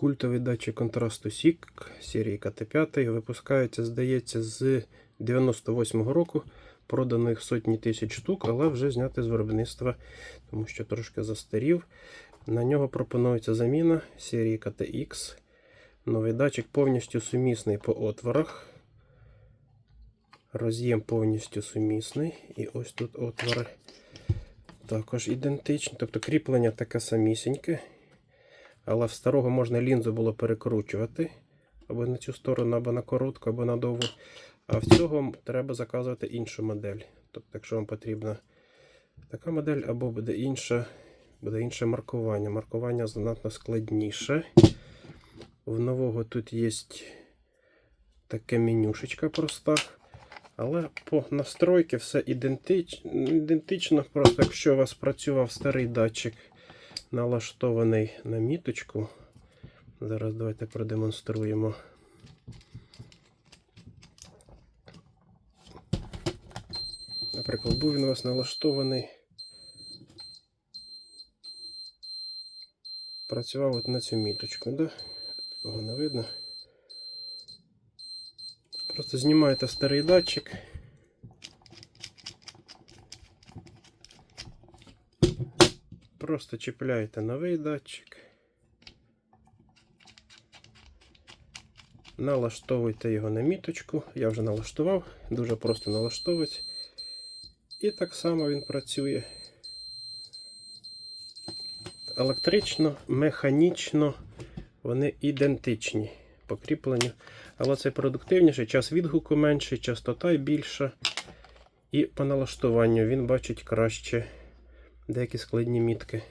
Культовий датчик контрасту SICK серії КТ5 випускається, здається, з 98-го року. Продано їх сотні тисяч штук, але вже зняти з виробництва, тому що трошки застарів. На нього пропонується заміна серії KTX. Новий датчик повністю сумісний по отворах. Роз'єм повністю сумісний. І ось тут отвори також ідентичні. Тобто кріплення таке самісіньке. Але в старого можна лінзу було перекручувати або на цю сторону, або на коротку, або на довгу. А в цього треба заказувати іншу модель. Тобто, якщо вам потрібна така модель, або буде інша, буде інше маркування. Маркування занадто складніше. В нового тут є таке менюшечка проста. Але по настройки все ідентич... ідентично. Просто якщо у вас працював старий датчик, налаштований на міточку. Зараз давайте продемонструємо. Наприклад, був він у вас налаштований. Працював от на цю міточку, да? Такого не видно. Просто знімаєте старий датчик. Просто чіпляєте новий датчик. Налаштовуйте його на міточку. Я вже налаштував, дуже просто налаштовувати. І так само він працює. Електрично, механічно вони ідентичні по кріпленню. Але це продуктивніше, час відгуку менший, частота більша. І по налаштуванню він бачить краще деякі складні мітки.